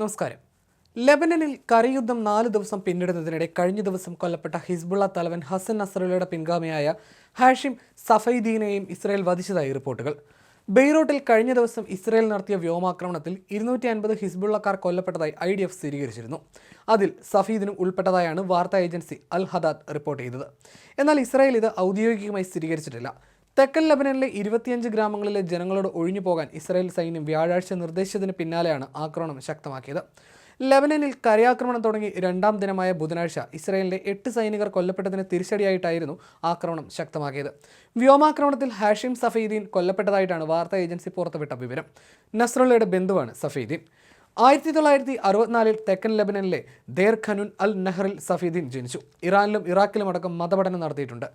നമസ്കാരം. ലെബനനിൽ കരയുദ്ധം നാല് ദിവസം പിന്നിടുന്നതിനിടെ കഴിഞ്ഞ ദിവസം കൊല്ലപ്പെട്ട ഹിസ്ബുള്ള തലവൻ ഹസൻ നസറുള്ളയുടെ പിൻഗാമിയായ ഹാഷിം സഫൈദീനെയും ഇസ്രായേൽ വധിച്ചതായി റിപ്പോർട്ടുകൾ. ബെയ്റൂട്ടിൽ കഴിഞ്ഞ ദിവസം ഇസ്രായേൽ നടത്തിയ വ്യോമാക്രമണത്തിൽ ഇരുന്നൂറ്റി അൻപത് ഹിസ്ബുള്ളക്കാർ കൊല്ലപ്പെട്ടതായി ഐ ഡി എഫ് സ്ഥിരീകരിച്ചിരുന്നു. അതിൽ സഫീദിനും ഉൾപ്പെട്ടതായാണ് വാർത്താ ഏജൻസി അൽ ഹദാദ് റിപ്പോർട്ട് ചെയ്തത്. എന്നാൽ ഇസ്രായേൽ ഇത് ഔദ്യോഗികമായി സ്ഥിരീകരിച്ചിട്ടില്ല. തെക്കൻ ലബനനിലെ ഇരുപത്തിയഞ്ച് ഗ്രാമങ്ങളിലെ ജനങ്ങളോട് ഒഴിഞ്ഞു പോകാൻ ഇസ്രായേൽ സൈന്യം വ്യാഴാഴ്ച നിർദ്ദേശിച്ചതിന് പിന്നാലെയാണ് ആക്രമണം ശക്തമാക്കിയത്. ലബനനിൽ കരയാക്രമണം തുടങ്ങി രണ്ടാം ദിനമായ ബുധനാഴ്ച ഇസ്രായേലിലെ എട്ട് സൈനികർ കൊല്ലപ്പെട്ടതിന് തിരിച്ചടിയായിട്ടായിരുന്നു ആക്രമണം ശക്തമാക്കിയത്. വ്യോമാക്രമണത്തിൽ ഹാഷിം സഫീദീൻ കൊല്ലപ്പെട്ടതായിട്ടാണ് വാർത്താ ഏജൻസി പുറത്തുവിട്ട വിവരം. നസ്രുള്ളയുടെ ബന്ധുവാണ് സഫീദീൻ. ആയിരത്തി തൊള്ളായിരത്തി അറുപത്തിനാലിൽ തെക്കൻ ലെബനനിലെ ദേർ ഖനുൻ അൽ നെഹ്റിൽ സഫീദീൻ ജനിച്ചു. ഇറാനിലും ഇറാഖിലും അടക്കം മതപഠനം നടത്തിയിട്ടുണ്ട്.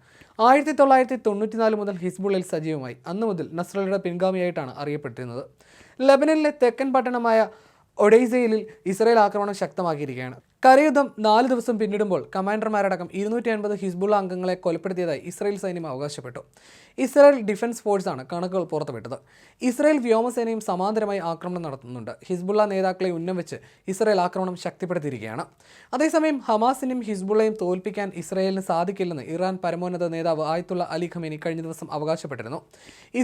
ആയിരത്തി തൊള്ളായിരത്തി തൊണ്ണൂറ്റിനാല് മുതൽ ഹിസ്ബുളിൽ സജീവമായി. അന്നു മുതൽ നസ്രലയുടെ പിൻഗാമിയായിട്ടാണ് അറിയപ്പെട്ടിരുന്നത്. ലെബനനിലെ തെക്കൻ പട്ടണമായ ഒഡൈസയിലിൽ ഇസ്രയേൽ ആക്രമണം ശക്തമാക്കിയിരിക്കുകയാണ്. കരയുദ്ധം നാല് ദിവസം പിന്നിടുമ്പോൾ കമാൻഡർമാരടക്കം ഇരുന്നൂറ്റി അൻപത് ഹിസ്ബുള്ള അംഗങ്ങളെ കൊലപ്പെടുത്തിയതായി ഇസ്രായേൽ സൈന്യം അവകാശപ്പെട്ടു. ഇസ്രായേൽ ഡിഫൻസ് ഫോഴ്സാണ് കണക്കുകൾ പുറത്തുവിട്ടത്. ഇസ്രായേൽ വ്യോമസേനയും സമാന്തരമായി ആക്രമണം നടത്തുന്നുണ്ട്. ഹിസ്ബുള്ള നേതാക്കളെ ഉന്നം വെച്ച് ഇസ്രായേൽ ആക്രമണം ശക്തിപ്പെടുത്തിയിരിക്കുകയാണ്. അതേസമയം ഹമാസിനെയും ഹിസ്ബുള്ളയും തോൽപ്പിക്കാൻ ഇസ്രായേലിന് സാധിക്കില്ലെന്ന് ഇറാൻ പരമോന്നത നേതാവ് ആയത്തുള്ള അലി ഖമേനി കഴിഞ്ഞ ദിവസം അവകാശപ്പെട്ടിരുന്നു.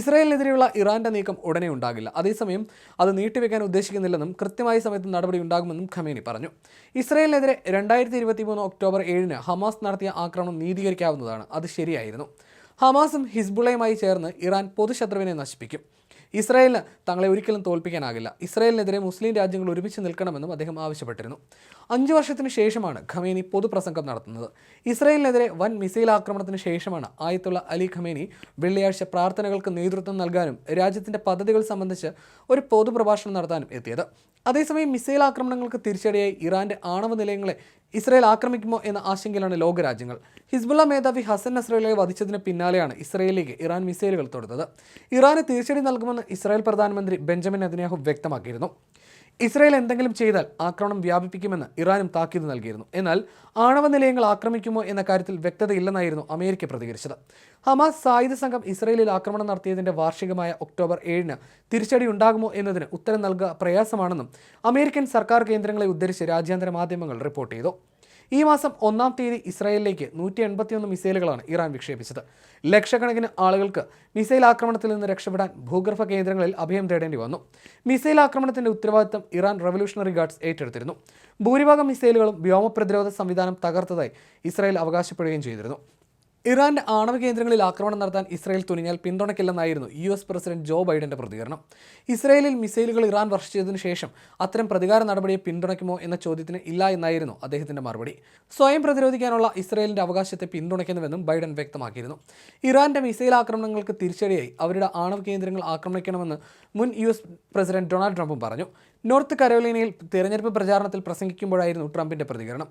ഇസ്രായേലിനെതിരെയുള്ള ഇറാന്റെ നീക്കം ഉടനെ ഉണ്ടാകില്ല. അതേസമയം അത് നീട്ടിവെക്കാൻ ഉദ്ദേശിക്കുന്നില്ലെന്നും കൃത്യമായ സമയത്ത് നടപടി ഉണ്ടാകുമെന്നും ഖമേനി പറഞ്ഞു. ഇസ്രായേലിനെതിരെ രണ്ടായിരത്തി ഇരുപത്തി മൂന്ന് ഒക്ടോബർ ഏഴിന് ഹമാസ് നടത്തിയ ആക്രമണം നീതീകരിക്കാവുന്നതാണ്. അത് ശരിയായിരുന്നു. ഹമാസും ഹിസ്ബുള്ളയുമായി ചേർന്ന് ഇറാൻ പൊതുശത്രുവിനെ നശിപ്പിക്കും. ഇസ്രായേലിന് തങ്ങളെ ഒരിക്കലും തോൽപ്പിക്കാനാകില്ല. ഇസ്രായേലിനെതിരെ മുസ്ലിം രാജ്യങ്ങൾ ഒരുമിച്ച് നിൽക്കണമെന്നും അദ്ദേഹം ആവശ്യപ്പെട്ടിരുന്നു. അഞ്ച് വർഷത്തിന് ശേഷമാണ് ഖമേനി പൊതുപ്രസംഗം നടത്തുന്നത്. ഇസ്രായേലിനെതിരെ വൻ മിസൈൽ ആക്രമണത്തിന് ശേഷമാണ് ആയത്തുള്ള അലി ഖമേനി വെള്ളിയാഴ്ച പ്രാർത്ഥനകൾക്ക് നേതൃത്വം നൽകാനും രാജ്യത്തിന്റെ പദ്ധതികൾ സംബന്ധിച്ച് ഒരു പൊതുപ്രഭാഷണം നടത്താനും എത്തിയത്. അതേസമയം മിസൈൽ ആക്രമണങ്ങൾക്ക് തിരിച്ചടിയായി ഇറാന്റെ ആണവ നിലയങ്ങളെ ഇസ്രായേൽ ആക്രമിക്കുമോ എന്ന ആശങ്കയിലാണ് ലോകരാജ്യങ്ങൾ. ഹിസ്ബുള്ള മേധാവി ഹസൻ നസ്രയിലെ വധിച്ചതിന് പിന്നാലെയാണ് ഇസ്രയേലിലേക്ക് ഇറാൻ മിസൈലുകൾ തൊടുത്തത് ഇറാന് തിരിച്ചടി നൽകുമെന്ന് ഇസ്രായേൽ പ്രധാനമന്ത്രി ബെഞ്ചമിൻ നെതന്യാഹു വ്യക്തമാക്കിയിരുന്നു. ഇസ്രായേൽ എന്തെങ്കിലും ചെയ്താൽ ആക്രമണം വ്യാപിപ്പിക്കുമെന്ന് ഇറാനും താക്കീത് നൽകിയിരുന്നു. എന്നാൽ ആണവ നിലയങ്ങൾ ആക്രമിക്കുമോ എന്ന കാര്യത്തിൽ വ്യക്തതയില്ലെന്നായിരുന്നു അമേരിക്ക പ്രതികരിച്ചത്. ഹമാസ് സായുധ സംഘം ഇസ്രയേലിൽ ആക്രമണം നടത്തിയതിന്റെ വാർഷികമായ ഒക്ടോബർ ഏഴിന് തിരിച്ചടി ഉണ്ടാകുമോ എന്നതിന് ഉത്തരം നൽകുക പ്രയാസമാണെന്നും അമേരിക്കൻ സർക്കാർ കേന്ദ്രങ്ങളെ ഉദ്ധരിച്ച് രാജ്യാന്തര മാധ്യമങ്ങൾ റിപ്പോർട്ട് ചെയ്തു. ഈ മാസം ഒന്നാം തീയതി ഇസ്രായേലിലേക്ക് നൂറ്റി എൺപത്തിയൊന്ന് മിസൈലുകളാണ് ഇറാൻ വിക്ഷേപിച്ചത്. ലക്ഷക്കണക്കിന് ആളുകൾക്ക് മിസൈൽ ആക്രമണത്തിൽ നിന്ന് രക്ഷപ്പെടാൻ ഭൂഗർഭ കേന്ദ്രങ്ങളിൽ അഭയം തേടേണ്ടി വന്നു. മിസൈൽ ആക്രമണത്തിന്റെ ഉത്തരവാദിത്തം ഇറാൻ റവല്യൂഷണറി ഗാർഡ്സ് ഏറ്റെടുത്തിരുന്നു. ഭൂരിഭാഗം മിസൈലുകളും വ്യോമ സംവിധാനം തകർത്തതായി ഇസ്രായേൽ അവകാശപ്പെടുകയും ചെയ്തിരുന്നു. ഇറാന്റെ ആണവ കേന്ദ്രങ്ങളിൽ ആക്രമണം നടത്താൻ ഇസ്രായേൽ തുനിഞ്ഞാൽ പിന്തുണയ്ക്കില്ലെന്നായിരുന്നു യു എസ് പ്രസിഡന്റ് ജോ ബൈഡന്റെ പ്രതികരണം. ഇസ്രായേലിൽ മിസൈലുകൾ ഇറാൻ വർഷിച്ചതിനു ശേഷം അത്തരം പ്രതികാര നടപടിയെ പിന്തുണയ്ക്കുമോ എന്ന ചോദ്യത്തിന് ഇല്ല എന്നായിരുന്നു അദ്ദേഹത്തിന്റെ മറുപടി. സ്വയം പ്രതിരോധിക്കാനുള്ള ഇസ്രായേലിന്റെ അവകാശത്തെ പിന്തുണയ്ക്കുന്നുവെന്നും ബൈഡൻ വ്യക്തമാക്കിയിരുന്നു. ഇറാന്റെ മിസൈൽ ആക്രമണങ്ങൾക്ക് തിരിച്ചടിയായി അവരുടെ ആണവ കേന്ദ്രങ്ങൾ ആക്രമിക്കണമെന്ന് മുൻ യു എസ് പ്രസിഡന്റ് ഡൊണാൾഡ് ട്രംപും പറഞ്ഞു. നോർത്ത് കരോലിനയിൽ തെരഞ്ഞെടുപ്പ് പ്രചാരണത്തിൽ പ്രസംഗിക്കുമ്പോഴായിരുന്നു ട്രംപിന്റെ പ്രതികരണം.